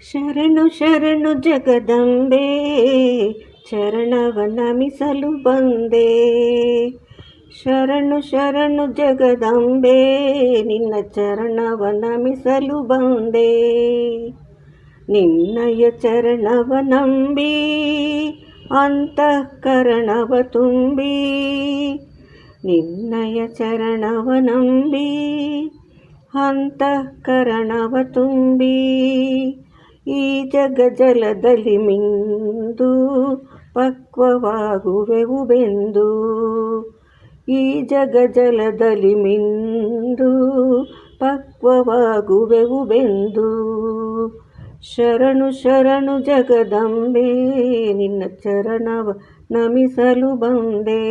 ಶರಣು ಶರಣು ಜಗದಂಬೆ ಚರಣವ ನಮಿಸಲು ಬಂದೆ. ಶರಣು ಶರಣು ಜಗದಂಬೆ, ನಿನ್ನ ಚರಣವ ನಮಿಸಲು ಬಂದೆ. ನಿನ್ನಯ ಚರಣವ ನಂಬಿ, ಅಂತಃಕರಣವ ತುಂಬಿ, ನಿನ್ನಯ ಚರಣವ ನಂಬಿ, ಅಂತಃಕರಣವ ತುಂಬಿ. ಈ ಜಗ ಜಲದಲ್ಲಿ ಮಿಂದು ಪಕ್ವವಾಗುವೆವು ಬೆಂದು. ಈ ಜಗ ಜಲದಲ್ಲಿ ಮಿಂದು ಪಕ್ವವಾಗುವೆವು ಬೆಂದು. ಶರಣು ಶರಣು ಜಗದಂಬೆ, ನಿನ್ನ ಚರಣವ ನಮಿಸಲು ಬಂದೆ.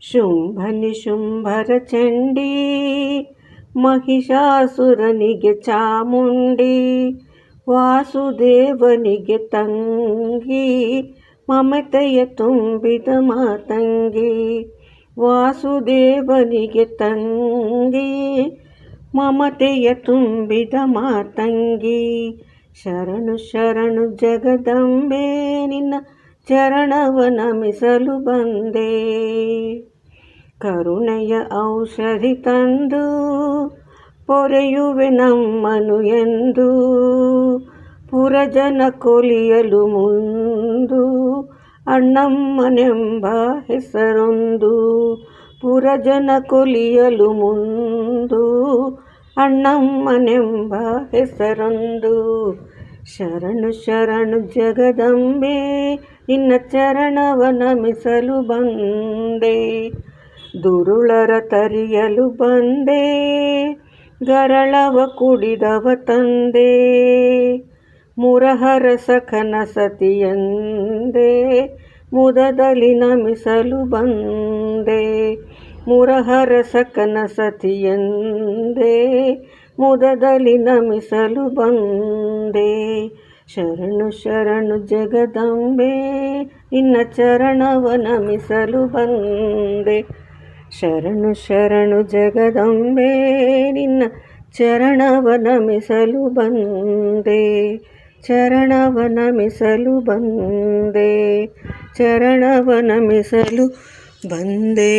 ಶುಂಭನಿ ಶುಂಭರ ಚಂಡಿ ಮಹಿಷಾಸುರನಿಗೆ ಚಾಮುಂಡಿ ವಾಸುದೇವನಿಗೆ ತಂಗಿ, ಮಮತೆಯ ತುಂಬಿದ ಮಾತಂಗಿ. ವಾಸುದೇವನಿಗೆ ತಂಗಿ, ಮಮತೆಯ ತುಂಬಿದ ಮಾತಂಗಿ. ಶರಣು ಶರಣು ಜಗದಂಬೆ, ನಿನ್ನ ಚರಣವ ನಮಿಸಲು ಬಂದೆ. ಕರುಣೆಯ ಔಷಧಿ ತಂದು ಪೊರೆಯುವೆ ನಮ್ಮನು ಎಂದು ಪುರಜನ ಕೊಲಿಯಲು ಮುಂದು ಅಣ್ಣಮ್ಮನೆಂಬ ಹೆಸರೊಂದು ಪುರಜನ ಕೊಲಿಯಲು ಮುಂದು ಅಣ್ಣಮ್ಮನೆಂಬ ಹೆಸರೊಂದು. ಶರಣು ಶರಣು ಜಗದಂಬೆ, ನಿನ್ನ ಚರಣವ ನಮಿಸಲು ಬಂದೆ, ದುರುಳರ ತರಿಯಲು ಬಂದೆ ಗರಳವ ಕುಡಿದವ ತಂದೆ, ಮುರಹರ ಸಖನ ಸತಿಯಂದೆ, ಮುದದಲ್ಲಿ ನಮಿಸಲು ಬಂದೆ, ಮುರಹರ ಸಖನ ಸತಿಯಂದೆ, ಮುದದಲ್ಲಿ ನಮಿಸಲು ಬಂದೆ. ಶರಣು ಶರಣು ಜಗದಂಬೆ, ನಿನ್ನ ಚರಣವ ನಮಿಸಲು ಬಂದೆ. ಶರಣು ಶರಣು ಜಗದಂಬೆ ನಿನ್ನ ಚರಣವ ನಮಿಸಲು ಬಂದೆ ಚರಣವ ನಮಿಸಲು ಬಂದೆ ಚರಣವ ನಮಿಸಲು ಬಂದೆ